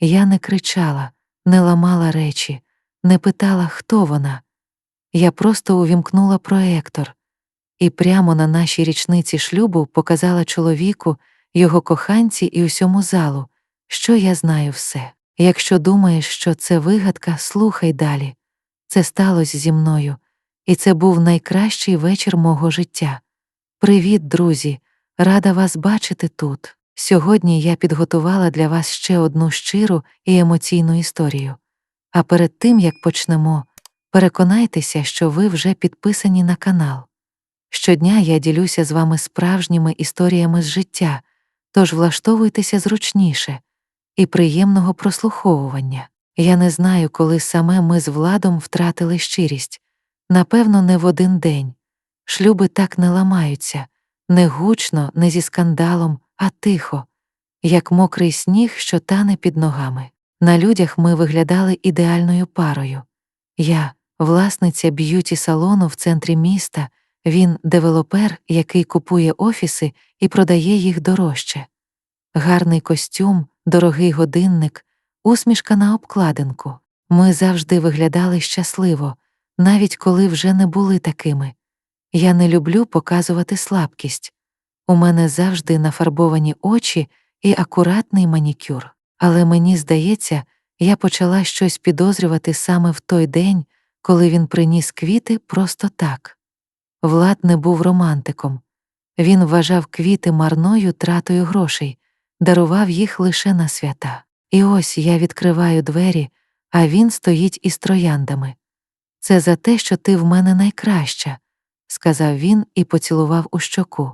Я не кричала, не ламала речі, не питала, хто вона. Я просто увімкнула проектор і прямо на нашій річниці шлюбу показала чоловіку, його коханці і усьому залу, що я знаю все. Якщо думаєш, що це вигадка, слухай далі. Це сталося зі мною, і це був найкращий вечір мого життя. Привіт, друзі! Рада вас бачити тут. Сьогодні я підготувала для вас ще одну щиру і емоційну історію. А перед тим як почнемо, переконайтеся, що ви вже підписані на канал. Щодня я ділюся з вами справжніми історіями з життя, тож влаштовуйтеся зручніше і приємного прослуховування. Я не знаю, коли саме ми з владом втратили щирість. Напевно, не в один день. Шлюби так не ламаються, не гучно, не зі скандалом, а тихо, як мокрий сніг, що тане під ногами. На людях ми виглядали ідеальною парою. Я, власниця б'юті салону в центрі міста, він девелопер, який купує офіси і продає їх дорожче. Гарний костюм, дорогий годинник, усмішка на обкладинку. Ми завжди виглядали щасливо, навіть коли вже не були такими. Я не люблю показувати слабкість. У мене завжди нафарбовані очі і акуратний манікюр. Але мені здається, я почала щось підозрювати саме в той день, коли він приніс квіти просто так. Влад не був романтиком. Він вважав квіти марною тратою грошей, дарував їх лише на свята. І ось я відкриваю двері, а він стоїть із трояндами. Це за те, що ти в мене найкраща, сказав він і поцілував у щоку.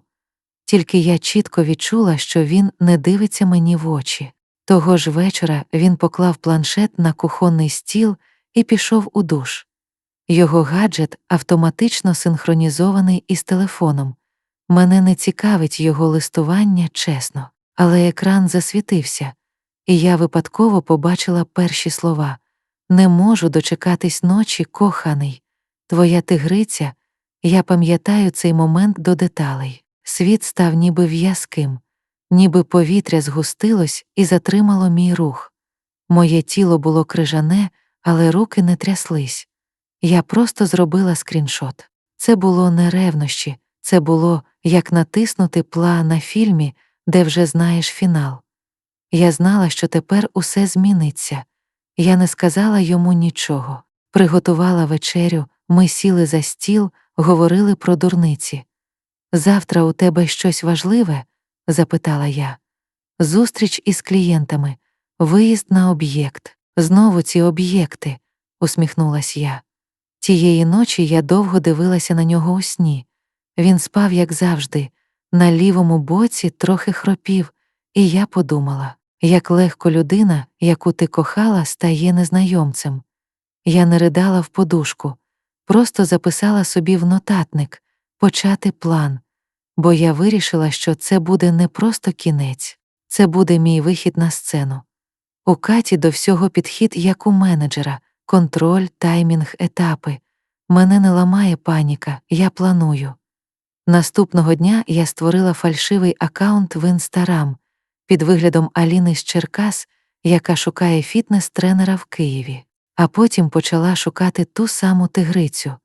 Тільки я чітко відчула, що він не дивиться мені в очі. Того ж вечора він поклав планшет на кухонний стіл і пішов у душ. Його гаджет автоматично синхронізований із телефоном. Мене не цікавить його листування чесно, але екран засвітився, і я випадково побачила перші слова Не можу дочекатись ночі, коханий. Твоя тигриця, я пам'ятаю цей момент до деталей. Світ став ніби в'язким, ніби повітря згустилось і затримало мій рух. Моє тіло було крижане, але руки не тряслись. Я просто зробила скріншот. Це було не ревнощі, це було як натиснути пла на фільмі, де вже знаєш фінал. Я знала, що тепер усе зміниться. Я не сказала йому нічого. Приготувала вечерю, ми сіли за стіл, говорили про дурниці. Завтра у тебе щось важливе? запитала я. Зустріч із клієнтами, виїзд на об'єкт. Знову ці об'єкти, усміхнулась я. Тієї ночі я довго дивилася на нього у сні. Він спав, як завжди, на лівому боці трохи хропів, і я подумала, як легко людина, яку ти кохала, стає незнайомцем. Я не ридала в подушку, просто записала собі в нотатник почати план, бо я вирішила, що це буде не просто кінець, це буде мій вихід на сцену. У Каті до всього підхід як у менеджера, контроль, таймінг, етапи. Мене не ламає паніка, я планую. Наступного дня я створила фальшивий аккаунт в інстарам під виглядом Аліни з Черкас, яка шукає фітнес-тренера в Києві, а потім почала шукати ту саму тигрицю.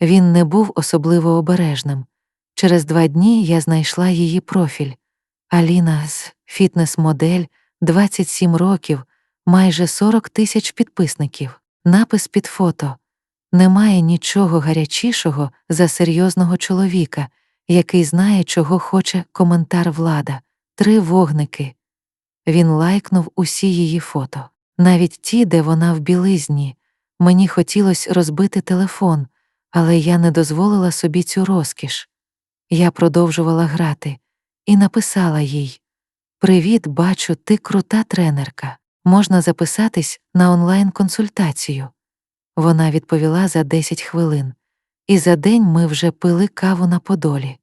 Він не був особливо обережним. Через два дні я знайшла її профіль. Аліна з фітнес-модель, 27 років, майже 40 тисяч підписників, напис під фото. Немає нічого гарячішого за серйозного чоловіка, який знає, чого хоче коментар влада, три вогники. Він лайкнув усі її фото, навіть ті, де вона в білизні. Мені хотілося розбити телефон, але я не дозволила собі цю розкіш. Я продовжувала грати і написала їй Привіт, бачу, ти крута тренерка. Можна записатись на онлайн-консультацію. Вона відповіла за 10 хвилин, і за день ми вже пили каву на Подолі.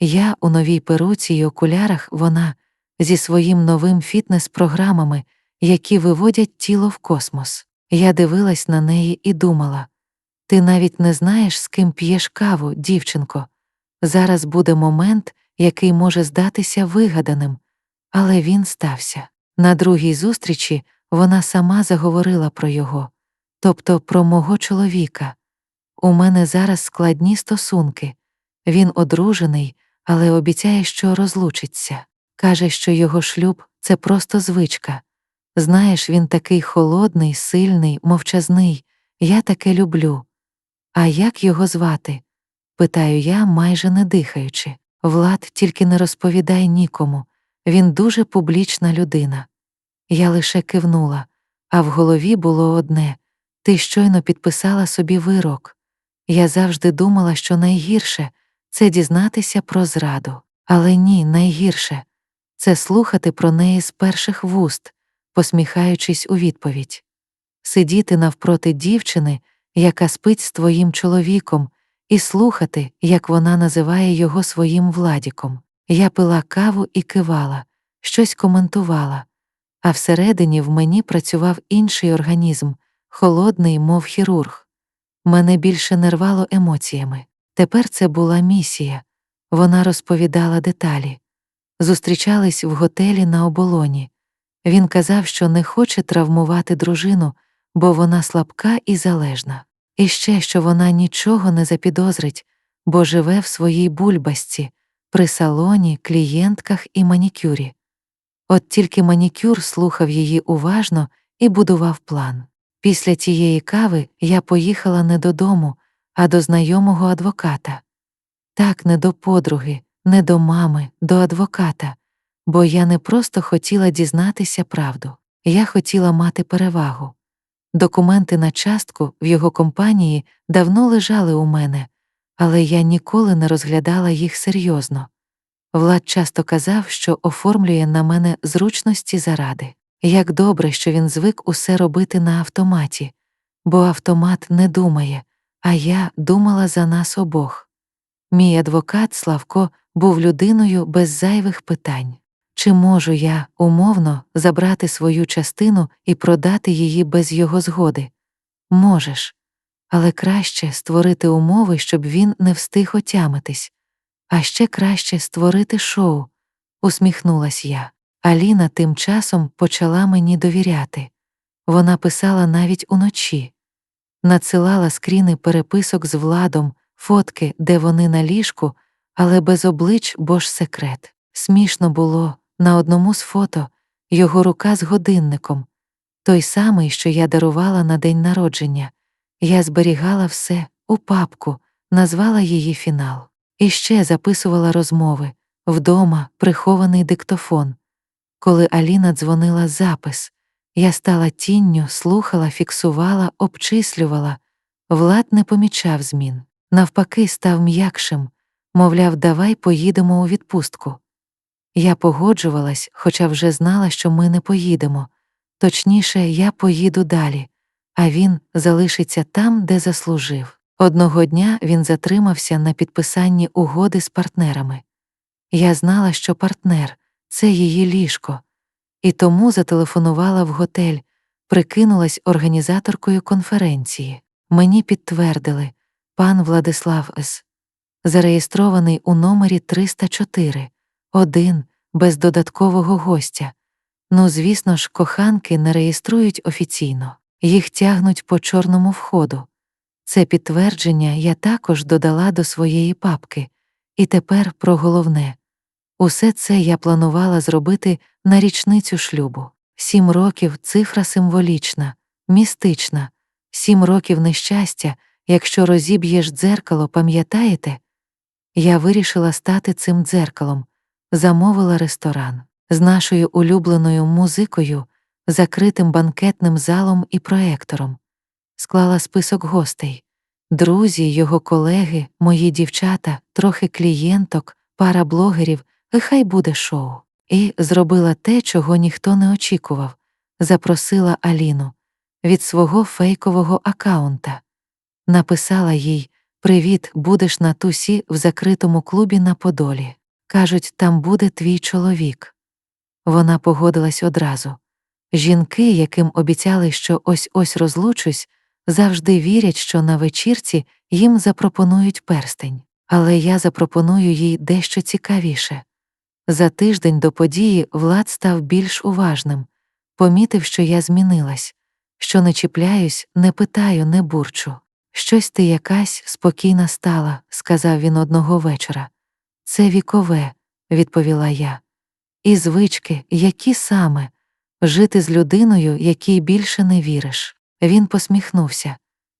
Я у новій перуці й окулярах, вона зі своїм новим фітнес-програмами, які виводять тіло в космос. Я дивилась на неї і думала ти навіть не знаєш, з ким п'єш каву, дівчинко. Зараз буде момент, який може здатися вигаданим, але він стався. На другій зустрічі вона сама заговорила про його, тобто про мого чоловіка. У мене зараз складні стосунки. Він одружений, але обіцяє, що розлучиться. Каже, що його шлюб це просто звичка. Знаєш, він такий холодний, сильний, мовчазний. Я таке люблю. А як його звати? питаю я, майже не дихаючи. Влад, тільки не розповідай нікому. Він дуже публічна людина. Я лише кивнула, а в голові було одне ти щойно підписала собі вирок. Я завжди думала, що найгірше це дізнатися про зраду. Але ні, найгірше це слухати про неї з перших вуст, посміхаючись у відповідь, сидіти навпроти дівчини, яка спить з твоїм чоловіком, і слухати, як вона називає його своїм владіком. Я пила каву і кивала, щось коментувала, а всередині в мені працював інший організм, холодний, мов хірург. Мене більше не рвало емоціями. Тепер це була місія. Вона розповідала деталі. Зустрічались в готелі на оболоні. Він казав, що не хоче травмувати дружину, бо вона слабка і залежна. І ще, що вона нічого не запідозрить, бо живе в своїй бульбасці, при салоні, клієнтках і манікюрі. От тільки манікюр слухав її уважно і будував план. Після тієї кави я поїхала не додому, а до знайомого адвоката. Так, не до подруги, не до мами, до адвоката, бо я не просто хотіла дізнатися правду, я хотіла мати перевагу. Документи на частку в його компанії давно лежали у мене, але я ніколи не розглядала їх серйозно. Влад часто казав, що оформлює на мене зручності заради. Як добре, що він звик усе робити на автоматі, бо автомат не думає, а я думала за нас обох. Мій адвокат Славко був людиною без зайвих питань. Чи можу я, умовно, забрати свою частину і продати її без його згоди? Можеш, але краще створити умови, щоб він не встиг отямитись, а ще краще створити шоу, усміхнулась я. Аліна тим часом почала мені довіряти. Вона писала навіть уночі, надсилала скріни переписок з владом, фотки, де вони на ліжку, але без облич, бо ж секрет. Смішно було на одному з фото його рука з годинником, той самий, що я дарувала на день народження. Я зберігала все у папку, назвала її фінал. І ще записувала розмови вдома прихований диктофон. Коли Аліна дзвонила запис, я стала тінню, слухала, фіксувала, обчислювала. Влад не помічав змін. Навпаки, став м'якшим, мовляв, давай поїдемо у відпустку. Я погоджувалась, хоча вже знала, що ми не поїдемо. Точніше, я поїду далі, а він залишиться там, де заслужив. Одного дня він затримався на підписанні угоди з партнерами. Я знала, що партнер це її ліжко, і тому зателефонувала в готель, прикинулась організаторкою конференції. Мені підтвердили пан Владислав С. Зареєстрований у номері 304, один, без додаткового гостя. Ну, звісно ж, коханки не реєструють офіційно, їх тягнуть по чорному входу. Це підтвердження я також додала до своєї папки, і тепер про головне Усе це я планувала зробити на річницю шлюбу. Сім років цифра символічна, містична, сім років нещастя, якщо розіб'єш дзеркало, пам'ятаєте? Я вирішила стати цим дзеркалом, замовила ресторан з нашою улюбленою музикою, закритим банкетним залом і проектором, склала список гостей, друзі, його колеги, мої дівчата, трохи клієнток, пара блогерів і хай буде шоу. І зробила те, чого ніхто не очікував, запросила Аліну від свого фейкового акаунта. Написала їй Привіт, будеш на тусі в закритому клубі на Подолі. Кажуть, там буде твій чоловік. Вона погодилась одразу. Жінки, яким обіцяли, що ось ось розлучусь, завжди вірять, що на вечірці їм запропонують перстень, але я запропоную їй дещо цікавіше. За тиждень до події Влад став більш уважним, помітив, що я змінилась, що не чіпляюсь, не питаю, не бурчу. Щось ти якась спокійна стала, сказав він одного вечора. Це вікове, відповіла я. І звички, які саме жити з людиною, якій більше не віриш. Він посміхнувся,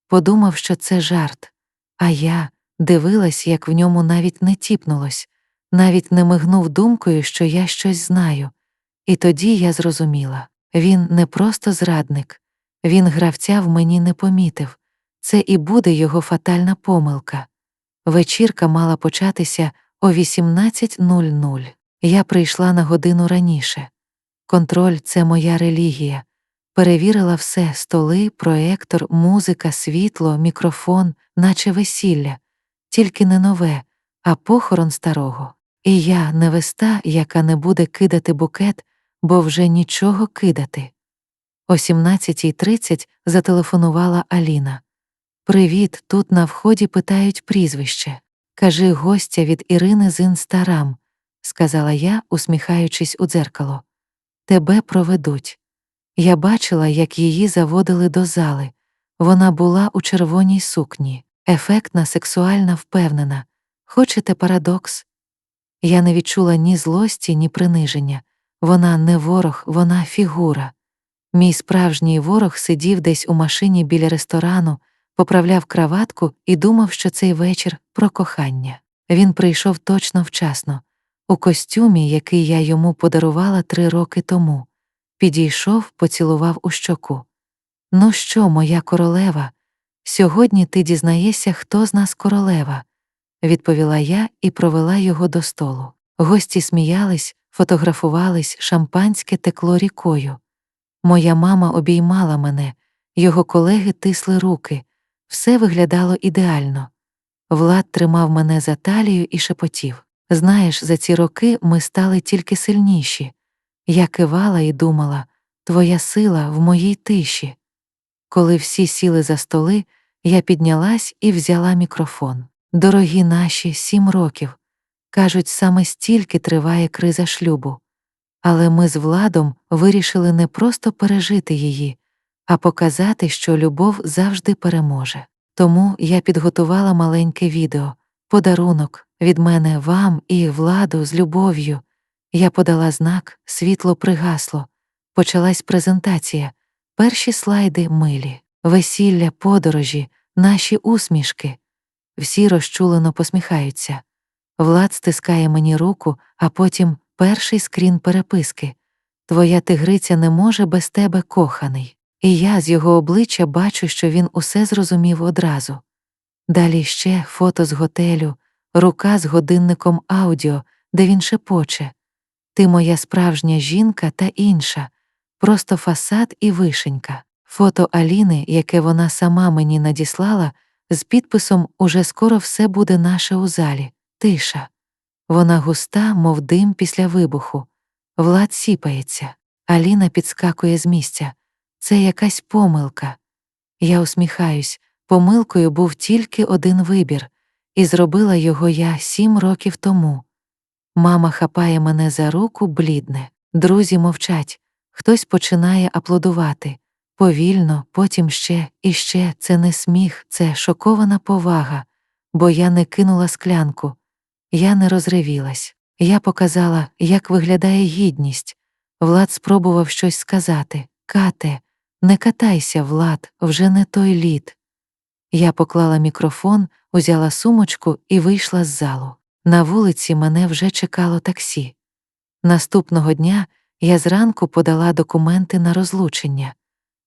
подумав, що це жарт, а я дивилась, як в ньому навіть не тіпнулось, навіть не мигнув думкою, що я щось знаю. І тоді я зрозуміла він не просто зрадник, він гравця в мені не помітив, це і буде його фатальна помилка. Вечірка мала початися о 18.00. Я прийшла на годину раніше. Контроль це моя релігія. Перевірила все столи, проектор, музика, світло, мікрофон, наче весілля, тільки не нове, а похорон старого. І я невеста, яка не буде кидати букет, бо вже нічого кидати. О 17.30 зателефонувала Аліна. Привіт, тут на вході питають прізвище. Кажи гостя від Ірини з інстарам, сказала я, усміхаючись у дзеркало. Тебе проведуть. Я бачила, як її заводили до зали. Вона була у червоній сукні, ефектна, сексуальна, впевнена. Хочете парадокс? Я не відчула ні злості, ні приниження. Вона не ворог, вона фігура. Мій справжній ворог сидів десь у машині біля ресторану, поправляв краватку і думав, що цей вечір про кохання. Він прийшов точно вчасно, у костюмі, який я йому подарувала три роки тому. Підійшов, поцілував у щоку. Ну що, моя королева? Сьогодні ти дізнаєшся, хто з нас королева, відповіла я і провела його до столу. Гості сміялись, фотографувались, шампанське текло рікою. Моя мама обіймала мене, його колеги тисли руки, все виглядало ідеально. Влад тримав мене за талію і шепотів Знаєш, за ці роки ми стали тільки сильніші. Я кивала і думала Твоя сила в моїй тиші. Коли всі сіли за столи, я піднялась і взяла мікрофон. Дорогі наші, сім років. Кажуть, саме стільки триває криза шлюбу. Але ми з владом вирішили не просто пережити її, а показати, що любов завжди переможе. Тому я підготувала маленьке відео, подарунок від мене вам і владу з любов'ю. Я подала знак, світло пригасло. Почалась презентація, перші слайди милі, весілля, подорожі, наші усмішки. Всі розчулено посміхаються. Влад стискає мені руку, а потім перший скрін переписки. Твоя тигриця не може без тебе коханий. І я з його обличчя бачу, що він усе зрозумів одразу. Далі ще фото з готелю, рука з годинником аудіо, де він шепоче Ти моя справжня жінка та інша, просто фасад і вишенька. Фото Аліни, яке вона сама мені надіслала, з підписом Уже скоро все буде наше у залі, тиша. Вона густа, мов дим після вибуху. Влад сіпається. Аліна підскакує з місця. Це якась помилка. Я усміхаюсь, помилкою був тільки один вибір, і зробила його я сім років тому. Мама хапає мене за руку блідне. Друзі мовчать, хтось починає аплодувати. Повільно, потім ще і ще це не сміх, це шокована повага, бо я не кинула склянку, я не розривілась. Я показала, як виглядає гідність. Влад спробував щось сказати Кате, не катайся, Влад, вже не той лід. Я поклала мікрофон, узяла сумочку і вийшла з залу. На вулиці мене вже чекало таксі. Наступного дня я зранку подала документи на розлучення.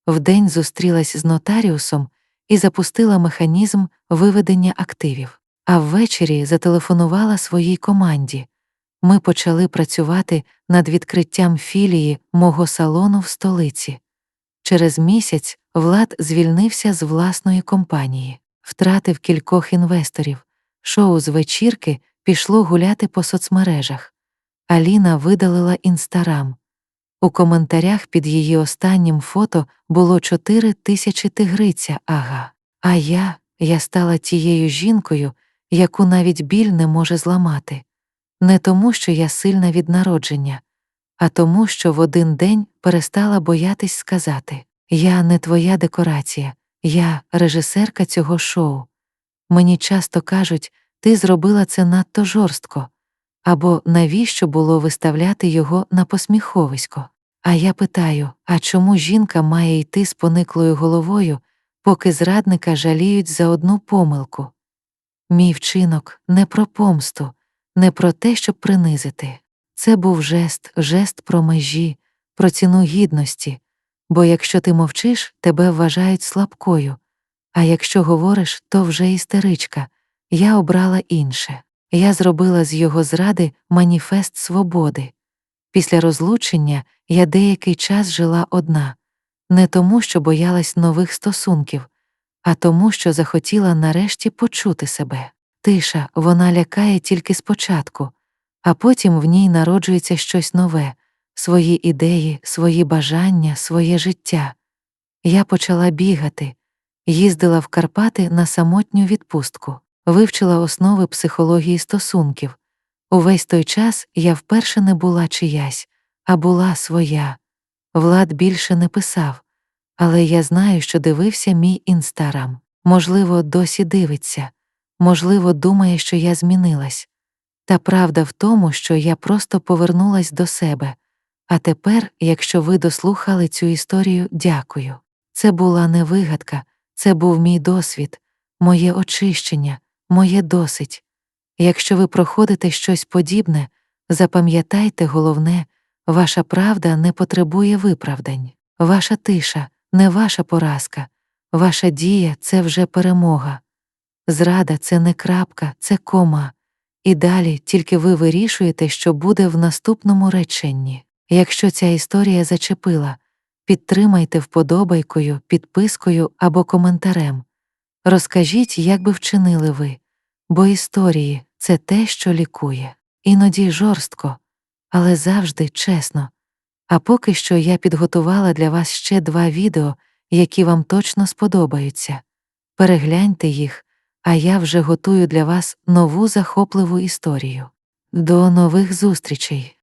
Вдень зустрілась з нотаріусом і запустила механізм виведення активів, а ввечері зателефонувала своїй команді. Ми почали працювати над відкриттям філії мого салону в столиці. Через місяць Влад звільнився з власної компанії, втратив кількох інвесторів. Шоу з вечірки пішло гуляти по соцмережах. Аліна видалила інстарам. У коментарях під її останнім фото було чотири тисячі тигриця, ага. А я, я стала тією жінкою, яку навіть біль не може зламати. Не тому, що я сильна від народження, а тому, що в один день перестала боятись сказати Я не твоя декорація, я режисерка цього шоу. Мені часто кажуть, ти зробила це надто жорстко, або навіщо було виставляти його на посміховисько. А я питаю, а чому жінка має йти з пониклою головою, поки зрадника жаліють за одну помилку? Мій вчинок не про помсту, не про те, щоб принизити. Це був жест, жест про межі, про ціну гідності, бо якщо ти мовчиш, тебе вважають слабкою, а якщо говориш, то вже істеричка. Я обрала інше. Я зробила з його зради маніфест свободи. Після розлучення я деякий час жила одна, не тому, що боялась нових стосунків, а тому, що захотіла нарешті почути себе. Тиша, вона лякає тільки спочатку, а потім в ній народжується щось нове, свої ідеї, свої бажання, своє життя. Я почала бігати, їздила в Карпати на самотню відпустку, вивчила основи психології стосунків. Увесь той час я вперше не була чиясь, а була своя. Влад більше не писав, але я знаю, що дивився мій інстарам. Можливо, досі дивиться, можливо, думає, що я змінилась. Та правда в тому, що я просто повернулась до себе. А тепер, якщо ви дослухали цю історію, дякую. Це була не вигадка, це був мій досвід, моє очищення, моє досить. Якщо ви проходите щось подібне, запам'ятайте головне, ваша правда не потребує виправдань, ваша тиша не ваша поразка, ваша дія це вже перемога. Зрада це не крапка, це кома. І далі тільки ви вирішуєте, що буде в наступному реченні. Якщо ця історія зачепила, підтримайте вподобайкою, підпискою або коментарем. Розкажіть, як би вчинили ви, бо історії це те, що лікує, іноді жорстко, але завжди чесно. А поки що я підготувала для вас ще два відео, які вам точно сподобаються. Перегляньте їх, а я вже готую для вас нову захопливу історію. До нових зустрічей!